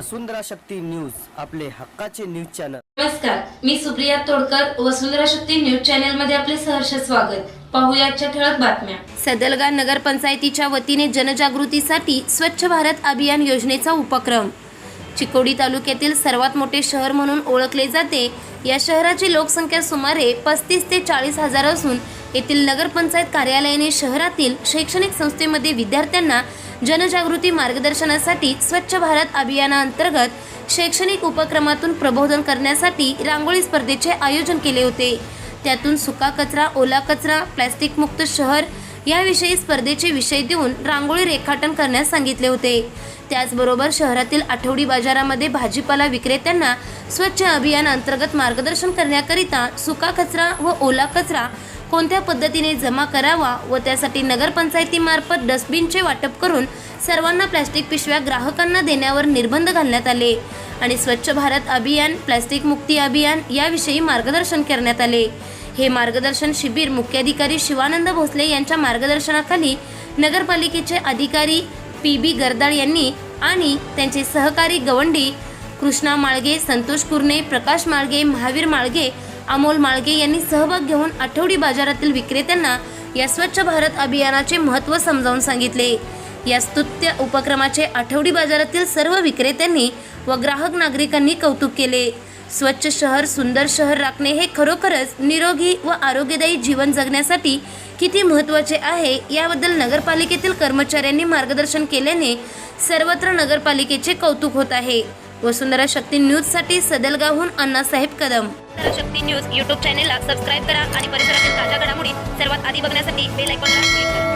वसुंधरा Shakti news आपले हक्काचे news channel. नमस्कार मी सुप्रिया तोडकर वसुंधरा शक्ती न्यूज चॅनलमध्ये आपले सहर्ष स्वागत. पाहूया आजच्या ठळक बातम्या. सदलगा नगरपंचायतीच्या वतीने जनजागृतीसाठी स्वच्छ भारत अभियान योजनेचा उपक्रम. चिकोडी तालुक्यातील सर्वात मोठे शहर म्हणून ओळखले जाते. या शहराची लोकसंख्या सुमारे पस्तीस ते चाळीस हजार असून येथील नगरपंचायत कार्यालयाने शहरातील शैक्षणिक संस्थेमध्ये विद्यार्थ्यांना जनजागृती मार्गदर्शनासाठी स्वच्छ भारत अभियानाअंतर्गत शैक्षणिक उपक्रमातून प्रबोधन करण्यासाठी रांगोळी स्पर्धेचे आयोजन केले होते. त्यातून सुका कचरा ओला कचरा प्लॅस्टिकमुक्त शहर याविषयी स्पर्धेचे विषय देऊन रांगोळी रेखाटन करण्यास सांगितले होते. त्याचबरोबर शहरातील आठवडी बाजारामध्ये भाजीपाला विक्रेत्यांना स्वच्छ अभियान अंतर्गत मार्गदर्शन करण्याकरिता सुका कचरा व ओला कचरा कोणत्या पद्धतीने जमा करावा व त्यासाठी नगरपंचायतीमार्फत डस्टबिनचे वाटप करून सर्वांना प्लॅस्टिक पिशव्या ग्राहकांना देण्यावर निर्बंध घालण्यात आले आणि स्वच्छ भारत अभियान प्लॅस्टिक मुक्ती अभियान याविषयी मार्गदर्शन करण्यात आले. हे मार्गदर्शन शिबिर मुख्याधिकारी शिवानंद भोसले यांच्या मार्गदर्शनाखाली नगरपालिकेचे अधिकारी पी बी गरदाळ यांनी आणि त्यांचे सहकारी गवंडी कृष्णा माळगे संतोष कुर्णे प्रकाश माळगे महावीर माळगे अमोल माळगे यांनी सहभाग घेऊन आठवडी बाजारातील विक्रेत्यांना या स्वच्छ भारत अभियानाचे महत्त्व समजावून सांगितले. या स्तुत्य उपक्रमाचे आठवडी बाजारातील सर्व विक्रेत्यांनी व ग्राहक नागरिकांनी कौतुक केले. स्वच्छ शहर सुंदर शहर राखणे हे खरोखरच निरोगी व आरोग्यदायी जीवन जगण्यासाठी किती महत्त्वाचे आहे याबद्दल नगरपालिकेतील कर्मचाऱ्यांनी मार्गदर्शन केल्याने सर्वत्र नगरपालिकेचे कौतुक होत आहे. वसुंधरा शक्ती न्यूजसाठी सदलगावहून अण्णासाहेब कदम. शक्ती न्यूज यूट्यूब चॅनेलला सबस्क्राईब करा आणि परिसरातील ताज्या घडामोडी सर्वात आधी बघण्यासाठी बेल आयकॉनला क्लिक करा.